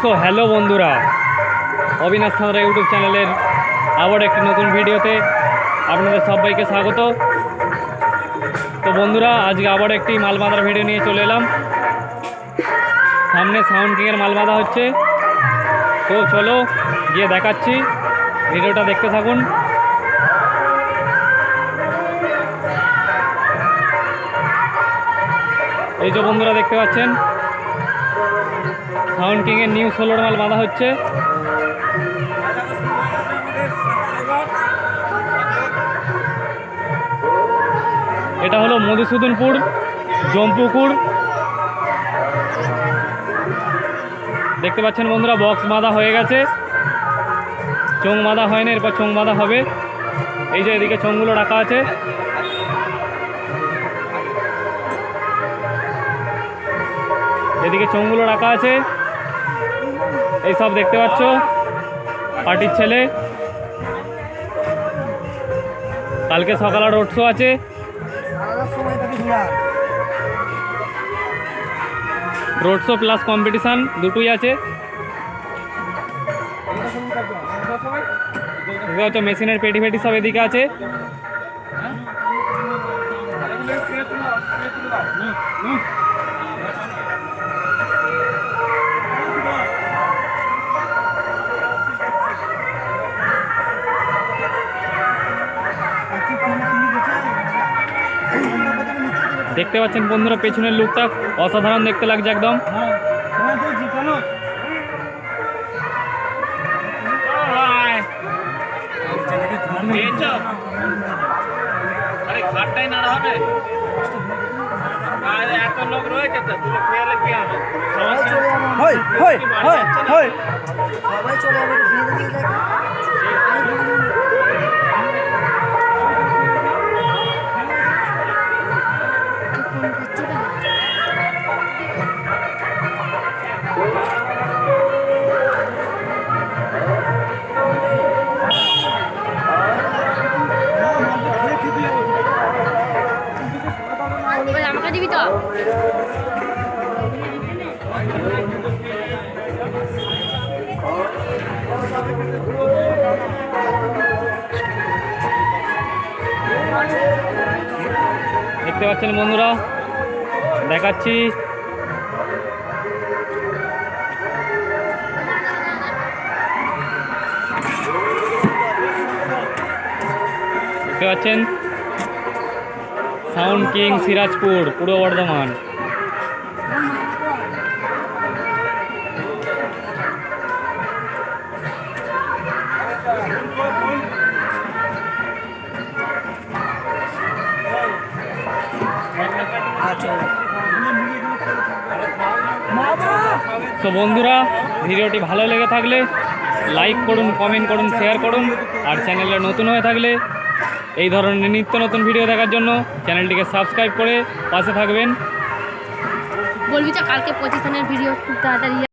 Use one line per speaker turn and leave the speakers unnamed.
So hello বন্ধুরা, Abinash Santra YouTube চ্যানেলের আবার একটি নতুন ভিডিওতে আপনাদের সবাইকে স্বাগত। তো বন্ধুরা, আজকে আবার একটি মাল বাঁধার ভিডিও নিয়ে চলে এলাম। সামনে সাউন্ড কিংয়ের মাল বাঁধা হচ্ছে। তো চলো গিয়ে দেখাচ্ছি, ভিডিওটা দেখতে থাকুন। এই যে বন্ধুরা, দেখতে পাচ্ছেন? সাউন্ড কিংয়ের নিউ ষোলোর মাল বাঁধা হচ্ছে। এটা হলো মধুসূদনপুর, জম্পুকুর। দেখতে পাচ্ছেন বন্ধুরা, বক্স বাঁধা হয়ে গেছে। চোং বাঁধা হয়নি, এরপর চোং বাঁধা হবে। এই যে এদিকে চোঙগুলো রাখা আছে। এদিকে চোঙগুলো রাখা আছে। এই সব দেখতে পাচ্ছ, পার্টির ছেলে। কালকে সকালে রোড শো আছে। রোড শো প্লাস কম্পিটিশান দুটোই আছে। মেশিনের পেটি ফেটি সব এদিকে আছে। দেখতে পাচ্ছেন বন্ধুরা পেছনের লুকটা অসাধারণ দেখতে লাগছে একদম।
আরে ঘাটটাই
আমাকে দিবি তো?
দেখতে পাচ্ছেন বন্ধুরা দেখাচ্ছি। দেখতে পাচ্ছেন? সাউন্ড কিং সিরাজপুর পূর্ব বর্ধমান তো বন্ধুরা, ভিডিওটি ভালো লেগে থাকলে লাইক করুন কমেন্ট করুন শেয়ার করুন, আর চ্যানেলে নতুন হয়ে থাকলে এই ধরনের নিত্য নতুন ভিডিও দেখার জন্য চ্যানেলটিকে সাবস্ক্রাইব করে পাশে থাকবেন।
বলবি তো কালকে পঁচিশ দিনের ভিডিও খুব তাড়াতাড়ি